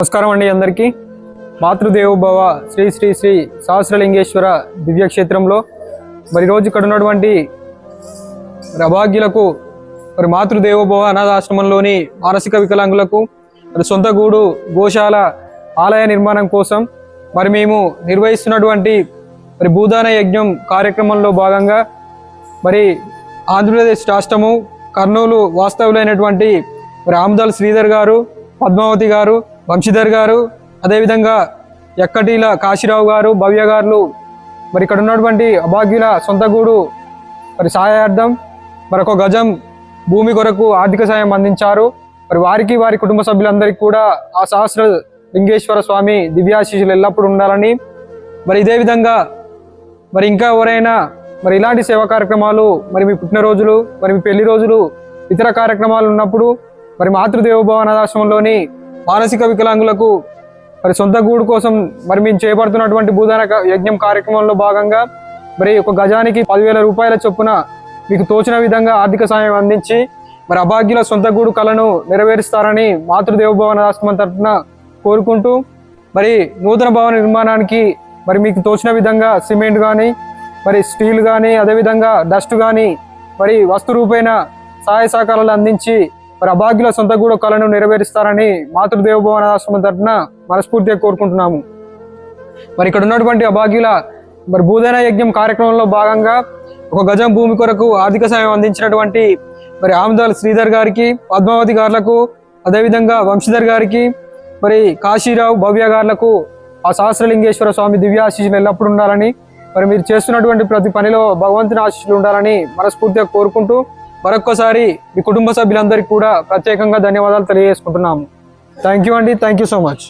నమస్కారం అండి అందరికీ. మాతృదేవోభవ శ్రీ శ్రీ శ్రీ సహస్రలింగేశ్వర దివ్యక్షేత్రంలో మరి రోజు ఇక్కడ ఉన్నటువంటి మరి అభాగ్యులకు మరి మాతృదేవోభవ అనాథాశ్రమంలోని మానసిక వికలాంగులకు మరి సొంత గూడు గోశాల ఆలయ నిర్మాణం కోసం మరి మేము నిర్వహిస్తున్నటువంటి మరి భూదాన యజ్ఞం కార్యక్రమంలో భాగంగా మరి ఆంధ్రప్రదేశ్ రాష్ట్రము కర్నూలు వాస్తవులైనటువంటి మరి ఆముదాల్ శ్రీధర్ గారు పద్మావతి గారు వంశీధర్ గారు అదేవిధంగా ఎక్కటీల కాశీరావు గారు భవ్య గారు మరి ఇక్కడ ఉన్నటువంటి అభాగ్యుల సొంతగూడు మరి సహాయార్థం మరొక గజం భూమి కొరకు ఆర్థిక సాయం అందించారు. మరి వారికి వారి కుటుంబ సభ్యులందరికీ కూడా ఆ సహస్ర లింగేశ్వర స్వామి దివ్యాశీషులు ఎల్లప్పుడూ ఉండాలని. మరి ఇదే విధంగా మరి ఇంకా ఎవరైనా మరి ఇలాంటి సేవా కార్యక్రమాలు మరి మీ పుట్టినరోజులు మరి మీ పెళ్ళి రోజులు ఇతర కార్యక్రమాలు ఉన్నప్పుడు మరి మాతృదేవోభవ అనాథాశ్రమంలోని మానసిక వికలాంగులకు మరి సొంత గూడు కోసం మరి మేము చేపడుతున్నటువంటి భూదాన యజ్ఞం కార్యక్రమంలో భాగంగా మరి ఒక గజానికి పదివేల రూపాయల చొప్పున మీకు తోచిన విధంగా ఆర్థిక సాయం అందించి మరి అభాగ్యుల సొంత గూడు కళను నెరవేరుస్తారని మాతృదేవభవన ఆశ్రమం తరఫున కోరుకుంటూ మరి నూతన భవన నిర్మాణానికి మరి మీకు తోచిన విధంగా సిమెంట్ కానీ మరి స్టీల్ కానీ అదేవిధంగా డస్ట్ కానీ మరి వస్తు రూపేణ సహాయ సహకారాలు అందించి మరి అభాగ్యుల సొంత గూడ కళను నెరవేరుస్తారని మాతృదేవభవన ఆశ్రమం తరఫున మనస్ఫూర్తిగా కోరుకుంటున్నాము. మరి ఇక్కడ ఉన్నటువంటి అభాగ్యుల మరి భూదైన యజ్ఞం కార్యక్రమంలో భాగంగా ఒక గజం భూమి కొరకు ఆర్థిక సాయం అందించినటువంటి మరి ఆమదాల్ శ్రీధర్ గారికి పద్మావతి గారులకు అదేవిధంగా వంశీధర్ గారికి మరి కాశీరావు భవ్య గారులకు ఆ సహస్రలింగేశ్వర స్వామి దివ్యాశీషులు ఎల్లప్పుడూ ఉండాలని మరి మీరు చేస్తున్నటువంటి ప్రతి పనిలో భగవంతుని ఆశీస్సులు ఉండాలని మనస్ఫూర్తిగా కోరుకుంటూ మరొక్కసారి మీ కుటుంబ సభ్యులందరికీ కూడా ప్రత్యేకంగా ధన్యవాదాలు తెలియజేసుకుంటున్నాము. థ్యాంక్ యూ అండి థ్యాంక్ యూ సో మచ్